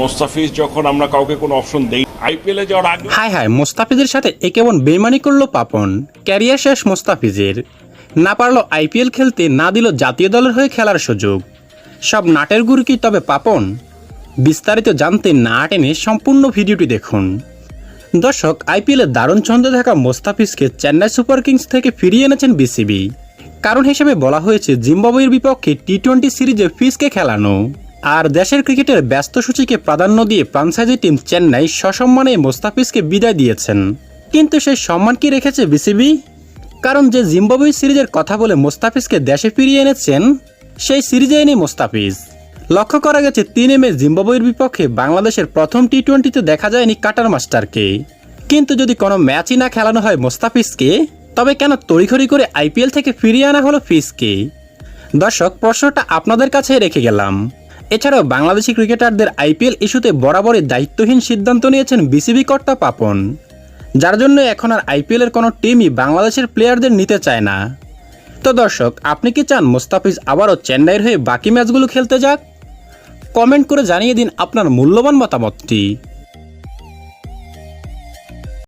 মোস্তাফিজ যখন আমরা কাউকে কোনো অপশন দেই আইপিএলে যাওয়ার আগে হায় হায় মোস্তাফিজের সাথে এ কেমন বেমানি করল পাপন? ক্যারিয়ার শেষ মোস্তাফিজের। না পারল আইপিএল খেলতে, না দিল জাতীয় দলের হয়ে খেলার সুযোগ। সব নাটের গুরু কি তবে পাপন? বিস্তারিত জানতে না টেনে সম্পূর্ণ ভিডিওটি দেখুন। দর্শক আইপিএলে দারুণ ছন্দে থাকা মোস্তাফিজকে চেন্নাই সুপার কিংস থেকে ফিরিয়ে এনেছেন বিসিবি। কারণ হিসেবে বলা হয়েছে, জিম্বাবুয়ের বিপক্ষে টি টোয়েন্টি সিরিজে ফিসকে খেলানো। আর দেশের ক্রিকেটের ব্যস্ত সূচিকে প্রাধান্য দিয়ে ফ্রাঞ্চাইজি টিম চেন্নাই সসম্মানে মোস্তাফিজকে বিদায় দিয়েছেন। কিন্তু সেই সম্মান কি রেখেছে বিসিবি? কারণ যে জিম্বাবুয়ে সিরিজের কথা বলে মোস্তাফিজকে দেশে ফিরিয়ে এনেছেন, সেই সিরিজে এনে মোস্তাফিজ। লক্ষ্য করা গেছে তিনে মে জিম্বাবুয়ের বিপক্ষে বাংলাদেশের প্রথম টি টোয়েন্টিতে দেখা যায়নি কাটার মাস্টারকে। কিন্তু যদি কোনো ম্যাচই না খেলানো হয় মোস্তাফিজকে, তবে কেন তড়িঘড়ি করে আইপিএল থেকে ফিরিয়ে আনা হলো ফিসকে দর্শক, প্রশ্নটা আপনাদের কাছে রেখে গেলাম। এছাড়াও বাংলাদেশি ক্রিকেটারদের আইপিএল ইস্যুতে বরাবরই দায়িত্বহীন সিদ্ধান্ত নিয়েছেন বিসিবি কর্তা পাপন, যার জন্য এখন আর আইপিএলের কোনো টিমই বাংলাদেশের প্লেয়ারদের নিতে চায় না। তো দর্শক, আপনি কি চান মুস্তাফিজ আবারও চেন্নাইয়ের হয়ে বাকি ম্যাচগুলো খেলতে যাক? কমেন্ট করে জানিয়ে দিন আপনার মূল্যবান মতামতটি।